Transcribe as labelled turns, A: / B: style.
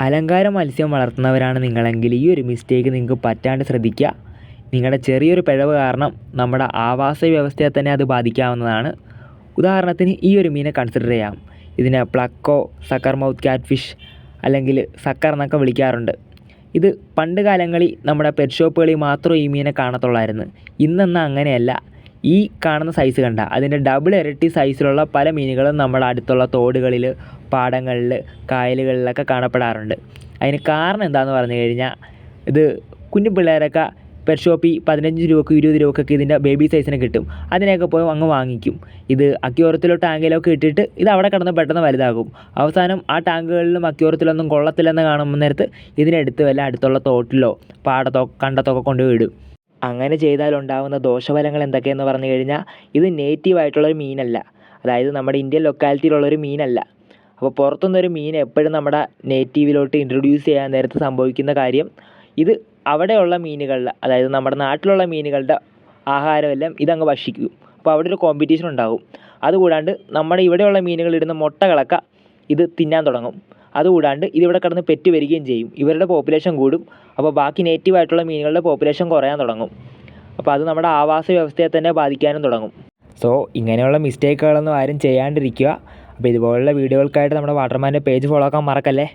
A: അലങ്കാര മത്സ്യം വളർത്തുന്നവരാണ് നിങ്ങളെങ്കിൽ ഈ ഒരു മിസ്റ്റേക്ക് നിങ്ങൾക്ക് പറ്റാണ്ട് ശ്രദ്ധിക്കുക. നിങ്ങളുടെ ചെറിയൊരു പിഴവ് കാരണം നമ്മുടെ ആവാസ വ്യവസ്ഥയെ തന്നെ അത് ബാധിക്കാവുന്നതാണ്. ഉദാഹരണത്തിന് ഈ ഒരു മീനെ കൺസിഡർ ചെയ്യാം. ഇതിനെ pleco sucker mouth cat fish അല്ലെങ്കിൽ സക്കർ എന്നൊക്കെ വിളിക്കാറുണ്ട്. ഇത് പണ്ട് കാലങ്ങളിൽ നമ്മുടെ പെറ്റ് ഷോപ്പുകളിൽ മാത്രം ഈ മീനെ കാണത്തുള്ളായിരുന്നു. ഇന്നെന്നാൽ അങ്ങനെയല്ല. ഈ കാണുന്ന സൈസ് കണ്ട അതിന്റെ ഡബിൾ ഇരട്ടി സൈസിലുള്ള പല മീനുകളും നമ്മുടെ അടുത്തുള്ള തോടുകളിൽ പാടങ്ങളിൽ കായലുകളിലൊക്കെ കാണപ്പെടാറുണ്ട്. അതിന് കാരണം എന്താണെന്ന് പറഞ്ഞു കഴിഞ്ഞാൽ ഇത് കുഞ്ഞു പിള്ളേരൊക്കെ പെറ്റ് ഷോപ്പിൽ പതിനഞ്ച് രൂപക്ക് ഇരുപത് രൂപക്കൊക്കെ ഇതിന്റെ ബേബി സൈസിന് കിട്ടും. അതിനെയൊക്കെ പോയി അങ്ങ് വാങ്ങിക്കും. ഇത് അക്യോറത്തിലോ ടാങ്കിലോ ഒക്കെ ഇട്ടിട്ട് ഇത് അവിടെ കിടന്ന് പെട്ടെന്ന് വലുതാകും. അവസാനം ആ ടാങ്കുകളിലും അക്യോറത്തിലൊന്നും കൊള്ളത്തില്ലെന്ന് കാണുമ്പോൾ നേരത്ത് ഇതിനെടുത്ത് വല്ല അടുത്തുള്ള തോട്ടിലോ പാടത്തോ കണ്ടത്തൊക്കെ കൊണ്ടുപോയി ഇടും അങ്ങനെ ചെയ്താൽ ഉണ്ടാകുന്ന ദോഷഫലങ്ങൾ എന്തൊക്കെയെന്ന് പറഞ്ഞു കഴിഞ്ഞാൽ ഇത് നേറ്റീവ് ആയിട്ടുള്ളൊരു മീനല്ല. അതായത് നമ്മുടെ ഇന്ത്യൻ ലൊക്കാലിറ്റിയിലുള്ളൊരു മീനല്ല. അപ്പോൾ പുറത്തുനിന്നൊരു മീൻ എപ്പോഴും നമ്മുടെ നേറ്റീവിലോട്ട് ഇൻട്രൊഡ്യൂസ് ചെയ്യാൻ നേരത്തെ സംഭവിക്കുന്ന കാര്യം ഇത് അവിടെയുള്ള മീനുകളിൽ അതായത് നമ്മുടെ നാട്ടിലുള്ള മീനുകളുടെ ആഹാരമെല്ലാം ഇതങ്ങ് ഭക്ഷിക്കും. അപ്പോൾ അവിടെ ഒരു കോമ്പറ്റീഷൻ ഉണ്ടാകും. അതുകൂടാണ്ട് നമ്മുടെ ഇവിടെയുള്ള മീനുകൾ ഇടുന്ന മുട്ടകളൊക്കെ ഇത് തിന്നാൻ തുടങ്ങും. അതുകൂടാണ്ട് ഇതിവിടെ കിടന്ന് പെറ്റ് വരികയും ചെയ്യും. ഇവരുടെ പോപ്പുലേഷൻ കൂടും. അപ്പോൾ ബാക്കി നേറ്റീവ് ആയിട്ടുള്ള മീനുകളുടെ പോപ്പുലേഷൻ കുറയാൻ തുടങ്ങും. അപ്പോൾ അത് നമ്മുടെ ആവാസ വ്യവസ്ഥയെ തന്നെ ബാധിക്കാനും തുടങ്ങും. സോ ഇങ്ങനെയുള്ള മിസ്റ്റേക്കുകളൊന്നും ആരും ചെയ്യാണ്ടിരിക്കുക. അപ്പോൾ ഇതുപോലുള്ള വീഡിയോകൾക്കായിട്ട് നമ്മുടെ വാട്ടർമാന്റെ പേജ് ഫോളോ ആക്കാൻ മറക്കല്ലേ?